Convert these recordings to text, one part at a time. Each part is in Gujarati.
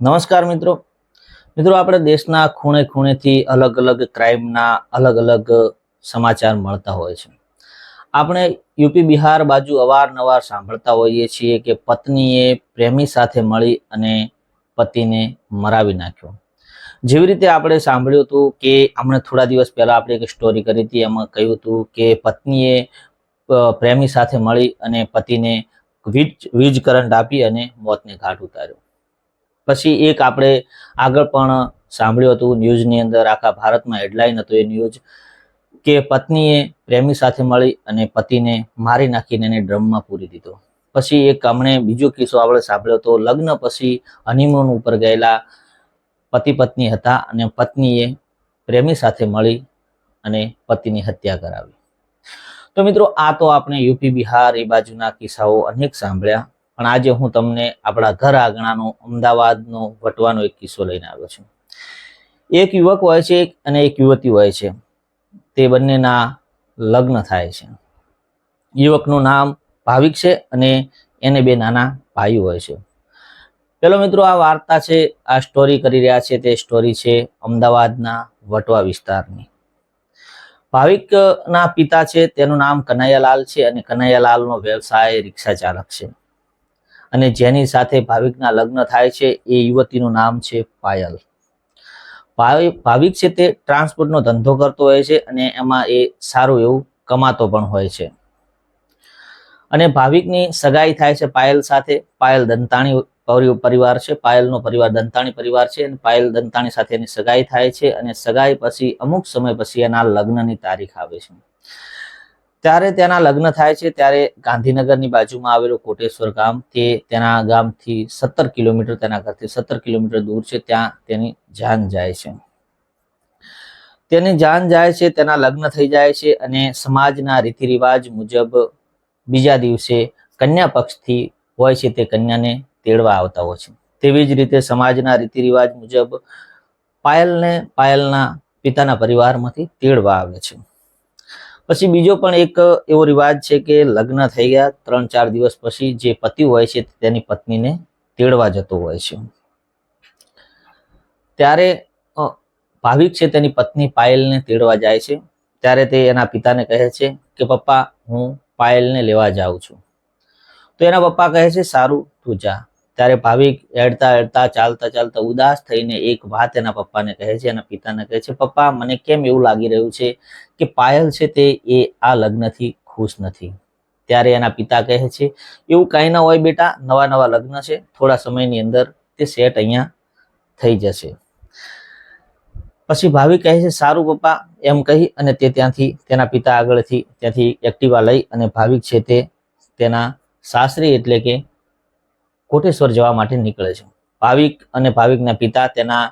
નમસ્કાર મિત્રો. મિત્રો, આપણે દેશના ખૂણે ખૂણેથી અલગ અલગ ક્રાઇમના અલગ અલગ સમાચાર મળતા હોય છે. આપણે યુપી બિહાર બાજુ અવારનવાર સાંભળતા હોઈએ છીએ કે પત્નીએ પ્રેમી સાથે મળી અને પતિને મરાવી નાખ્યો. જેવી રીતે આપણે સાંભળ્યું હતું કે હમણાં થોડા દિવસ પહેલાં આપણે એક સ્ટોરી કરી હતી. એમાં કહ્યું હતું કે પત્નીએ પ્રેમી સાથે મળી અને પતિને વીજ વીજ કરંટ આપી અને મોતને ઘાટ ઉતાર્યો. પછી એક આપણે આગળ પણ સાંભળ્યું હતું ન્યૂઝની અંદર આખા ભારતમાં હેડલાઇન હતો એ ન્યૂઝ કે પત્નીએ પ્રેમી સાથે મળી અને પતિને મારી નાખીને એને ડ્રમમાં પૂરી દીધો. પછી એક હમણે બીજો કિસ્સો આપણે સાંભળ્યો હતો, લગ્ન પછી હનીમૂન ઉપર ગયેલા પતિ પત્ની હતા અને પત્નીએ પ્રેમી સાથે મળી અને પતિની હત્યા કરાવી. તો મિત્રો, આ તો આપણે યુપી, બિહાર, એ બાજુના કિસ્સાઓ અનેક સાંભળ્યા. પણ આજે હું તમને આપણા ઘર આંગણાનો અમદાવાદનો વટવાનો એક કિસ્સો લઈને આવ્યો છું. એક યુવક હોય છે અને એક યુવતી હોય છે. તે બંનેના લગ્ન થાય છે. યુવકનું નામ ભાવિક છે અને એને બે નાના ભાઈ હોય છે. પેલો મિત્રો આ વાર્તા છે, આ સ્ટોરી કરી રહ્યા છે. તે સ્ટોરી છે અમદાવાદના વટવા વિસ્તારની. ભાવિકના પિતા છે, તેનું નામ કનૈયાલાલ છે અને કનૈયાલાલનો વ્યવસાય રિક્ષા ચાલક છે. અને જેની સાથે ભાવિકના લગ્ન થાય છે એ યુવતીનું નામ છે પાયલ. ભાવિ- ભાવિક છે તે ટ્રાન્સપોર્ટનો ધંધો કરતો હોય છે અને એમાં એ સારું એવું કમાતો પણ હોય છે. અને ભાવિકની સગાઈ થાય છે પાયલ સાથે. પાયલ દંતાણી પરી- પરિવાર છે. પાયલનો પરિવાર દંતાણી પરિવાર છે અને પાયલ દંતાણી સાથે એની સગાઈ થાય છે અને સગાઈ પછી અમુક સમય પછી એના લગ્નની તારીખ આવે છે. ત્યારે તેના લગ્ન થાય છે, ત્યારે ગાંધીનગરની બાજુમાં આવેલું કોટેશ્વર ગામ, તે તેના ગામથી સત્તર કિલોમીટર તેના ઘરથી સત્તર કિલોમીટર દૂર છે, ત્યાં તેની જાન જાય છે. તેની જાન જાય છે, તેના લગ્ન થઈ જાય છે અને સમાજના રીતિ રિવાજ મુજબ બીજા દિવસે કન્યા પક્ષથી હોય છે તે કન્યાને તેડવા આવતા હોય છે. તેવી જ રીતે સમાજના રીતિ રિવાજ મુજબ પાયલને પાયલના પિતાના પરિવારમાંથી તેડવા આવે છે. પછી બીજો પણ એક એવો રિવાજ છે કે લગ્ન થઈ ગયા ત્રણ ચાર દિવસ પછી જે પતિ હોય છે તેની પત્નીને તેડવા જતો હોય છે. ત્યારે ભાવિક છે તેની પત્ની પાયલને તેડવા જાય છે. ત્યારે તે એના પિતાને કહે છે કે, પપ્પા, હું પાયલને લેવા જાઉં છું. તો એના પપ્પા કહે છે, સારું, તું જા. ત્યારે ભાવિક હેડતા હેડતા ચાલતા ચાલતા ઉદાસ થઈને એક વાત એના પપ્પાને કહે છે, એના પિતાને કહે છે, પપ્પા, મને કેમ એવું લાગી રહ્યું છે કે પાયલ છે તે, એ આ લગ્નથી ખુશ નથી? ત્યારે એના પિતા કહે છે, એવું કાંઈ ના હોય બેટા, નવા નવા લગ્ન છે, થોડા સમયની અંદર તે સેટ અહીંયા થઈ જશે. પછી ભાવિક કહે છે, સારું પપ્પા, એમ કહી અને તે ત્યાંથી, તેના પિતા આગળથી ત્યાંથી એક્ટિવા લઈ અને ભાવિક છે તે તેના સાસરી એટલે કે કોટેશ્વર જવા માટે નીકળે છે. ભાવિક અને ભાવિકના પિતા તેના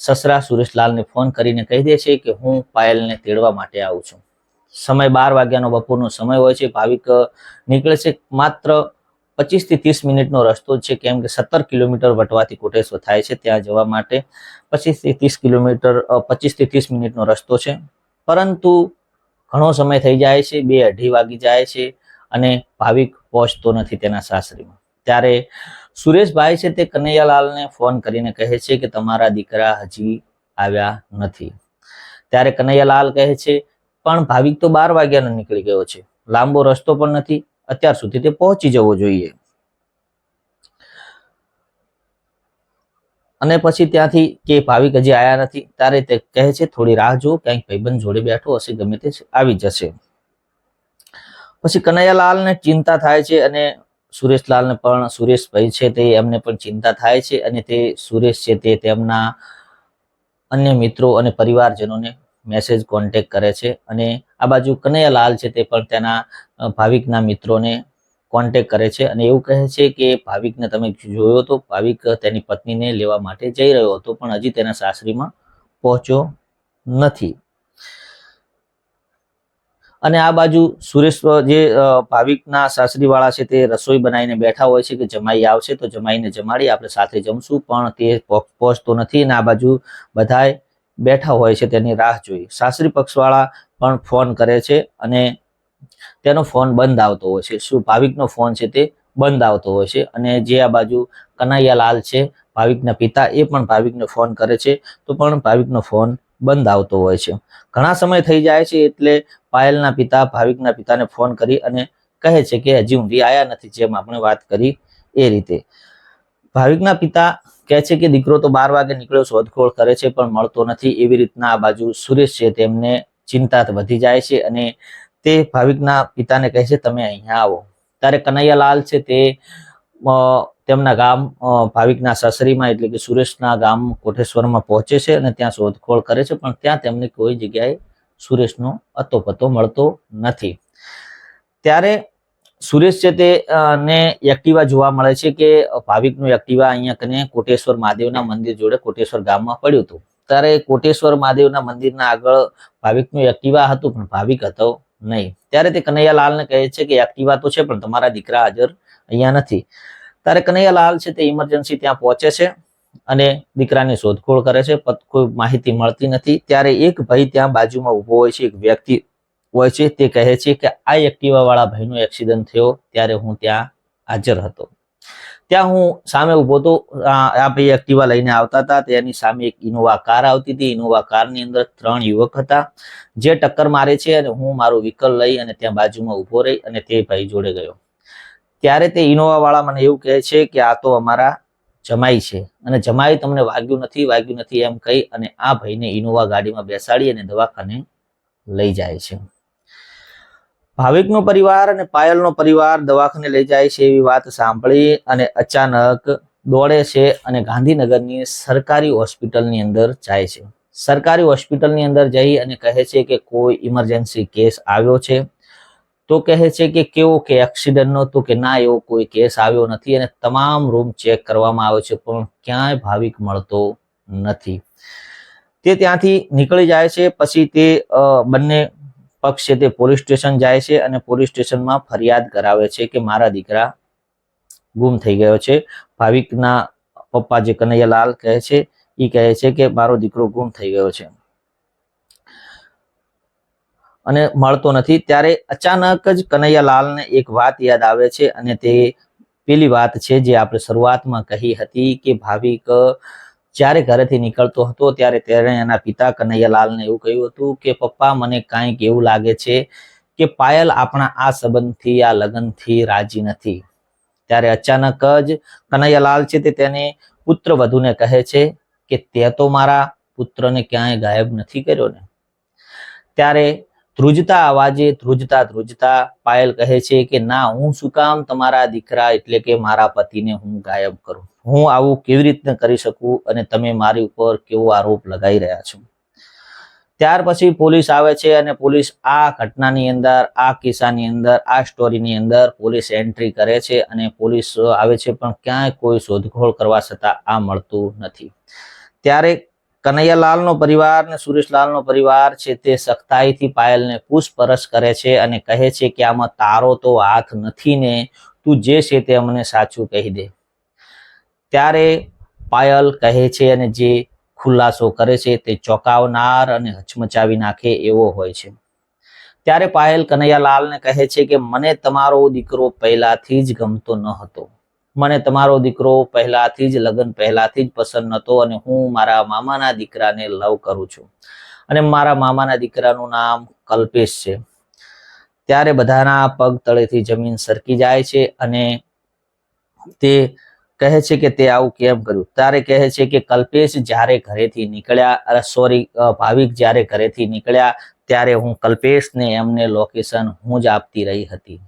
સસરા સુરેશલાલને ફોન કરીને કહી દે છે કે હું પાયલને તેડવા માટે આવું છું. સમય બાર વાગ્યાનો બપોરનો સમય હોય છે. ભાવિક નીકળે છે માત્ર પચીસથી ત્રીસ મિનિટનો રસ્તો છે કેમ કે સત્તર કિલોમીટર વટવાથી કોટેશ્વર થાય છે. ત્યાં જવા માટે પચીસથી ત્રીસ કિલોમીટર પચીસથી ત્રીસ મિનિટનો રસ્તો છે. પરંતુ ઘણો સમય થઈ જાય છે. બે અઢી વાગી જાય છે અને ભાવિક પહોંચતો નથી તેના સાસરીમાં. ત્યારે સુરેશભાઈ છે તે કનૈયાલાલને ફોન કરીને કહે છે કે તમારા દીકરા હજી આવ્યા નથી. ત્યારે કનૈયાલાલ કહે છે, પણ ભાવિક તો બાર વાગ્યાનો નીકળી ગયો છે. લાંબો રસ્તો પણ નથી. અત્યાર સુધી તે પહોંચી જવો જોઈએ. અને પછી ત્યાંથી કે ભાવિક હજી આવ્યા નથી. ત્યારે તે કહે છે, થોડી રાહ જો ક્યાંક ભાઈબંધ જોડે બેઠો હશે, ગમે તે આવી જશે. પછી કનૈયાલાલને ચિંતા થાય છે અને સુરેશલાલને પણ સુરેશભાઈ છે તે એમને પણ ચિંતા થાય છે અને તે સુરેશ છે તે તેમના અન્ય મિત્રો અને પરિવારજનોને મેસેજ કોન્ટેક કરે છે અને આ બાજુ કનૈયાલાલ છે તે પણ તેના ભાવિકના મિત્રોને કોન્ટેક કરે છે અને એવું કહે છે કે ભાવિકને તમે જોયો તો ભાવિક તેની પત્નીને લેવા માટે જઈ રહ્યો હતો પણ હજી તેના સાસરીમાં પહોંચ્યો નથી. અને આ બાજુ સુરેશ જે ભાવિકના સાસરીવાળા છે તે રસોઈ બનાવીને બેઠા હોય છે કે જમાઈ આવશે તો જમાઈને જમાડી આપણે સાથે જમશું, પણ તે પહોંચ- પહોંચતો નથી અને આ બાજુ બધાય બેઠા હોય છે તેની રાહ જોઈ. સાસરી પક્ષવાળા પણ ફોન કરે છે અને તેનો ફોન બંધ આવતો હોય છે. શું ભાવિકનો ફોન છે તે બંધ આવતો હોય છે અને જે આ બાજુ કનૈયાલાલ છે, ભાવિકના પિતા, એ પણ ભાવિકને ફોન કરે છે તો પણ ભાવિકનો ફોન બંધ આવતો હોય છે. ઘણા સમય થઈ જાય છે એટલે પાયલના પિતા, ભાવિકના પિતાને ફોન કરી અને કહે છે કે હજી ઊંધી આયા નથી, જેમ આપણે વાત કરી એ રીતે. ભાવિકના પિતા કહે છે કે દીકરો તો બાર વાગે નીકળ્યો, શોધખોળ કરે છે, પણ મળતો નથી. એવી રીતના આ બાજુ સુરેશ છે, તેમને ચિંતા વધી જાય છે અને તે ભાવિકના પિતાને કહે છે, તમે અહીંયા આવો. ત્યારે કનૈયાલાલ છે, તે તેમના ગામ ભાવિકના સાસરીમાં, એટલે કે સુરેશના ગામ કોટેશ્વરમાં પહોંચે છે અને ત્યાં શોધખોળ કરે છે, પણ ત્યાં તેમને કોઈ જગ્યાએ સુરેશનો અતોપતો મળતો નથી. ત્યારે સુરેશ છે તે ને એક્ટિવા જોવા મળે છે કે ભાવિકનું એક્ટિવા અહીંયા કને કોટેશ્વર મહાદેવના મંદિર જોડે કોટેશ્વર ગામમાં પડ્યું હતું. ત્યારે કોટેશ્વર મહાદેવના મંદિરના આગળ ભાવિકનું એક્ટિવા હતું, પણ ભાવિક હતો નહીં. ત્યારે તે કનૈયાલાલને કહે છે કે એક્ટિવા તો છે, પણ તમારા દીકરા હાજર અહીંયા નથી. ત્યારે કનૈયાલાલ છે તે ઇમરજન્સી ત્યાં પહોંચે છે. અને દીકરાની શોધખોળ કરે છે કોઈ માહિતી મળતી નથી. ત્યારે એક ભાઈ ત્યાં બાજુમાં ઊભો હોય છે, એક વ્યક્તિ હોય છે, તે કહે છે કે આ એક્ટિવા વાળા ભાઈનો એક્સિડન્ટ થયો, ત્યારે હું ત્યાં હાજર હતો. ત્યાં હું સામે ઊભો તો આ આ ભાઈ એક્ટિવા લઈને આવતા હતા. તેની સામે એક ઇનોવા કાર આવતી હતી. ઇનોવા કારની અંદર ત્રણ યુવક હતા. જે ટક્કર મારે છે અને હું મારું વ્હીકલ લઈ અને ત્યાં બાજુમાં ઊભો રહી અને તે ભાઈ જોડે ગયો. ત્યારે તે ઇનોવા વાળા મને એવું કહે છે કે આ તો અમારા જમાઈ છે. અને જમાઈ તમને વાગ્યું નથી વાગ્યું નથી એમ કહી અને આ ભાઈને ઇનોવા ગાડીમાં બેસાડી અને દવાખાને લઈ જાય છે. ભાવિકનો પરિવાર અને પાયલનો પરિવાર દવાખાને લઈ જાય છે એવી વાત સાંભળી અને અચાનક દોડે છે અને ગાંધીનગરની સરકારી હોસ્પિટલની અંદર જાય છે. સરકારી હોસ્પિટલની અંદર જઈ અને કહે છે કે કોઈ ઇમરજન્સી કેસ આવ્યો છે. તો કહે છે કે કેવો કે એક્સિડન્ટનો તો કે ના એવો કોઈ કેસ આવ્યો નથી અને તમામ રૂમ ચેક કરવામાં આવ્યો છે પણ ક્યાંય ભાવિક મળતો નથી. તે ત્યાંથી નીકળી જાય છે, પછી તે બંને પક્ષ તે પોલીસ સ્ટેશન જાય છે અને પોલીસ સ્ટેશનમાં ફરિયાદ કરાવે છે કે મારા દીકરા ગુમ થઈ ગયો છે. ભાવિકના પપ્પા જે કનૈયાલાલ કહે છે એ કહે છે કે મારો દીકરો ગુમ થઈ ગયો છે. અને મળતો નથી. ત્યારે અચાનક જ કનૈયાલાલને એક વાત યાદ આવે છે અને તે પેલી વાત છે જે આપણે શરૂઆતમાં કહી હતી કે ભાવિક જ્યારે ઘરેથી નીકળતો હતો ત્યારે તેણે એના પિતા કનૈયાલાલને એવું કહ્યું હતું કે, પપ્પા, મને કાંઈક એવું લાગે છે કે પાયલ આપણા આ સંબંધથી, આ લગ્નથી રાજી નથી. ત્યારે અચાનક જ કનૈયાલાલ છે તે તેને પુત્ર વધુને કહે છે કે, તે તો મારા પુત્રને ક્યાંય ગાયબ નથી કર્યો ને. ત્યારે ધ્રુજતા અવાજે ધ્રુજતા ધ્રુજતા પાયલ કહે છે કે, ના, હું શું કામ તમારા દીકરા એટલે કે મારા પતિને હું ગાયબ કરું? હું આવું કેવી રીતના કરી શકું અને તમે મારી ઉપર કેવો આરોપ લગાવી રહ્યા છો? ત્યાર પછી પોલીસ આવે છે અને પોલીસ આ ઘટનાની અંદર, આ કિસ્સાની અંદર, આ સ્ટોરીની અંદર પોલીસ એન્ટ્રી કરે છે અને પોલીસ આવે છે, પણ ક્યાંય કોઈ શોધખોળ કરવા છતાં આ મળતું નથી. ત્યારે કનૈયાલાલનો પરિવાર ને સુરેશલાલનો પરિવાર છે તે સખ્તાઈથી પાયલને પૂછપરછ કરે છે અને કહે છે કે આમાં તારો તો હાથ નથી ને, તું જે છે તે અમને સાચું કહી દે. ત્યારે પાયલ કહે છે અને જે ખુલાસો કરે છે તે ચોંકાવનાર અને હચમચાવી નાખે એવો હોય છે. ત્યારે પાયલ કનૈયાલાલને કહે છે કે, મને તમારો દીકરો પહેલાથી જ ગમતો ન હતો. મને તમારો દીકરો પહેલાથી જ લગ્ન પહેલાથી જ પસંદ નહોતો અને હું મારા મામાના દીકરાને લવ કરું છું. અને મારા મામાના દીકરાનું નામ કલ્પેશ છે. ત્યારે બધાના પગ તળેથી જમીન સરકી જાય છે અને તે કહે છે કે તે આવું કેમ કર્યું? ત્યારે કહે છે કે કલ્પેશ જ્યારે ઘરેથી નીકળ્યા સોરી ભાવિક જ્યારે ઘરેથી નીકળ્યા, ત્યારે હું કલ્પેશને એમને લોકેશન હું જ આપતી રહી હતી.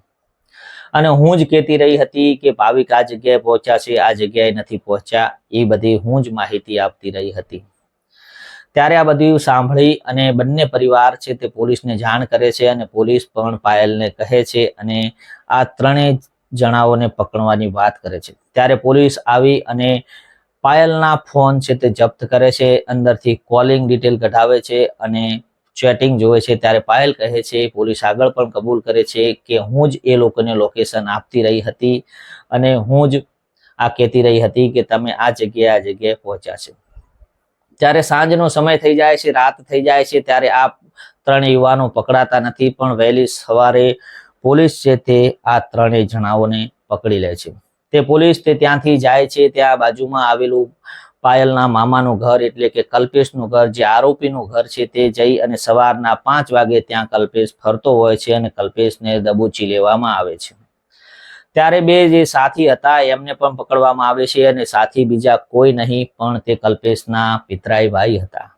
અને હું જ કહેતી રહી હતી કે ભાવિક આ જગ્યાએ પહોંચ્યા છે, આ જગ્યાએ નથી પહોંચ્યા, એ બધી હું જ માહિતી આપતી રહી હતી. ત્યારે આ બધું સાંભળી અને બંને પરિવાર છે તે પોલીસને જાણ કરે છે અને પોલીસ પણ પાયલને કહે છે અને આ ત્રણેય જણાઓને પકડવાની વાત કરે છે. ત્યારે પોલીસ આવી અને પાયલના ફોન છે તે જપ્ત કરે છે, અંદરથી કોલિંગ ડિટેલ કઢાવે છે અને ચેટિંગ જોવે છે, ત્યારે પાયલ કહે છે, પોલીસ આગળ પણ કબૂલ કરે છે કે હું જ એ લોકોને લોકેશન આપતી રહી હતી અને હું જ આ કહેતી રહી હતી કે તમે આ જગ્યાએ આ જગ્યાએ પહોંચ્યા ત્યારે સાંજનો સમય થઈ જાય છે, રાત થઈ જાય છે, ત્યારે આ ત્રણ યુવાનો પકડાતા નથી, પણ વહેલી સવારે પોલીસ છે તે આ ત્રણેય જણાઓને પકડી લે છે. તે પોલીસ તે ત્યાંથી જાય છે, ત્યાં બાજુમાં આવેલું પાયલના મામાનું ઘર એટલે કે કલ્પેશનું ઘર, જે આરોપીનું ઘર છે તે જઈ અને સવારના પાંચ વાગે ત્યાં કલ્પેશ ફરતો હોય છે અને કલ્પેશને દબોચી લેવામાં આવે છે. ત્યારે બે જે સાથી હતા એમને પણ પકડવામાં આવે છે અને સાથી બીજા કોઈ નહીં, પણ તે કલ્પેશના પિતરાઈ ભાઈ હતા.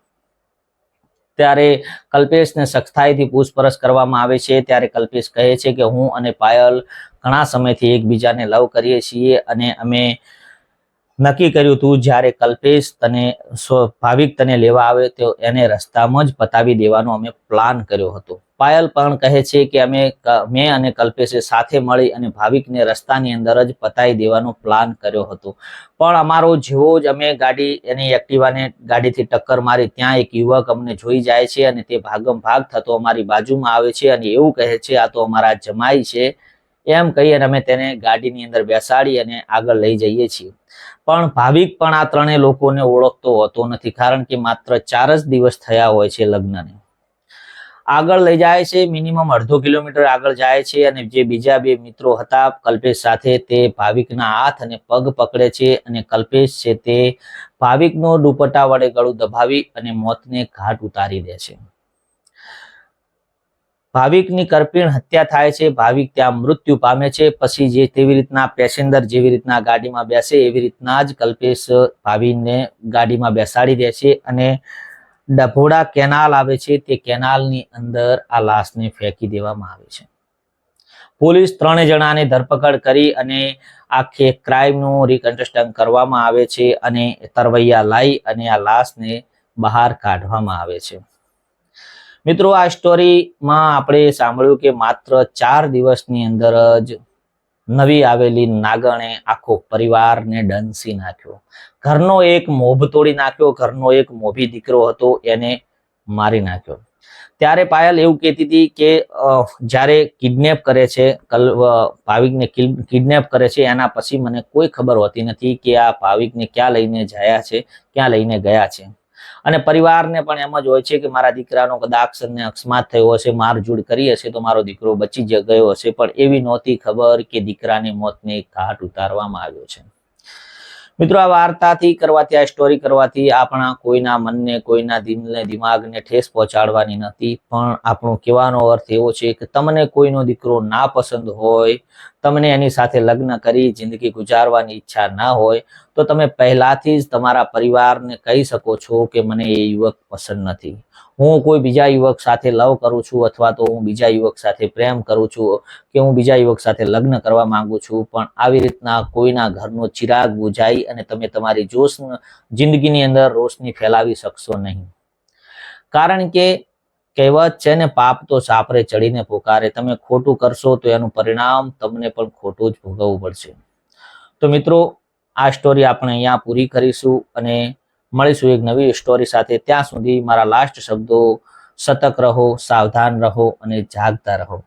ત્યારે કલ્પેશને સખ્તાઈથી પૂછપરછ કરવામાં આવે છે. ત્યારે કલ્પેશ કહે છે કે હું અને પાયલ ઘણા સમયથી એકબીજાને લવ કરીએ છીએ અને અમે નક્કી કર્યું હતું જ્યારે કલ્પેશ તને ભાવિક તને લેવા આવે તો એને રસ્તામાં જ પતાવી દેવાનો અમે પ્લાન કર્યો હતો. પાયલ પણ કહે છે કે અમે મેં અને કલ્પેશે સાથે મળી અને ભાવિકને રસ્તાની અંદર જ પતાવી દેવાનો પ્લાન કર્યો હતો. પણ અમારો જેવો જ અમે ગાડી, એની એક્ટિવાને ગાડીથી ટક્કર મારી, ત્યાં એક યુવક અમને જોઈ જાય છે અને તે ભાગમ ભાગ થતો અમારી બાજુમાં આવે છે અને એવું કહે છે, આ તો અમારા જમાઈ છે એમ કહી અને અમે તેને ગાડીની અંદર બેસાડી અને આગળ લઈ જઈએ છીએ. પણ ભાવિક પણ આ ત્રણેય લોકોને ઓળખતો હોતો નથી, કારણ કે માત્ર ચાર જ દિવસ થયા હોય છે લગ્નને. આગળ લઈ જાય છે મિનિમમ અડધો કિલોમીટર આગળ જાય છે અને જે બીજા બે મિત્રો હતા, કલ્પેશ સાથે તે ભાવિકના હાથ અને પગ પકડે છે અને કલ્પેશ છે તે ભાવિકનો દુપટ્ટા વડે ગળું દબાવી અને મોતને ઘાટ ઉતારી દે છે. ભાવિકની કરપીણ હત્યા થાય છે, ભાવિક ત્યાં મૃત્યુ પામે છે, પછી જે તેવી રીતના પેસેન્જર જેવી રીતના ગાડીમાં બેસે, એવી રીતના જ કલ્પેશ ભાવિને ગાડીમાં બેસાડી દે છે અને ડભોડા કેનાલ આવે છે, તે કેનાલની અંદર આ લાશને ફેંકી દેવામાં આવે છે. પોલીસ ત્રણે જણાને ધરપકડ કરી અને આખે ક્રાઇમનું રિકન્સ્ટ્રક્શન કરવામાં આવે છે અને તરવૈયા લાવી અને આ લાશને બહાર કાઢવામાં આવે છે. મિત્રો, આ સ્ટોરીમાં આપણે સાંભળ્યું કે માત્ર ચાર દિવસની અંદર જ નવી આવેલી નાગણે આખો પરિવારને ડંસી નાખ્યો. ઘરનો એક મોભ તોડી નાખ્યો, ઘરનો એક મોભી દીકરો હતો, એને મારી નાખ્યો. ત્યારે પાયલ એવું કહેતી હતી કે જ્યારે કિડનેપ કરે છે, કલ ભાવિકને કિડનેપ કરે છે, એના પછી મને કોઈ ખબર હોતી નથી કે આ ભાવિકને ક્યાં લઈને જયા છે, ક્યાં લઈને ગયા છે. અને પરિવારને પણ એમ જ હોય છે કે મારા દીકરાનો કદાચ અકસ્માત થયો હશે મારઝૂડ કરી હશે તો મારો દીકરો બચી ગયો હશે. પણ એવી નહોતી ખબર કે દીકરાને મોતને ઘાટ ઉતારવામાં આવ્યો છે. મિત્રો, આ વાર્તાથી કરવાથી, આ સ્ટોરી કરવાથી આપણા કોઈના મનને, કોઈના દિલને, દિમાગને ઠેસ પહોંચાડવાની નથી. પણ આપણો કહેવાનો અર્થ એવો છે કે તમને કોઈનો દીકરો ના પસંદ હોય તમને એની સાથે લગ્ન કરી, જિંદગી ગુજારવાની ઈચ્છા ના હોય, તો તમે પહેલાથી જ તમારા પરિવારને કહી શકો છો કે મને એ યુવક પસંદ નથી. હું કોઈ બીજા યુવક સાથે લવ કરું છું અથવા તો હું બીજા યુવક સાથે પ્રેમ કરું છું કે હું બીજા યુવક સાથે લગ્ન કરવા માંગુ છું, પણ આવી રીતના કોઈના ઘરનો ચિરાગ બુઝાઈ અને તમે તમારી જોશ જિંદગીની અંદર રોશની ફેલાવી શકશો નહીં. કારણ કે કહેવત છે ને, પાપ તો સાપરે ચડીને પોકારે. તમે ખોટું કરશો તો એનું પરિણામ તમને પણ ખોટું જ ભોગવવું પડશે. તો મિત્રો, આ સ્ટોરી આપણે અહીંયા પૂરી કરીશું અને મળીશું એક નવી સ્ટોરી સાથે. ત્યાં સુધી મારા લાસ્ટ શબ્દો સતર્ક રહો, સાવધાન રહો અને જાગતા રહો.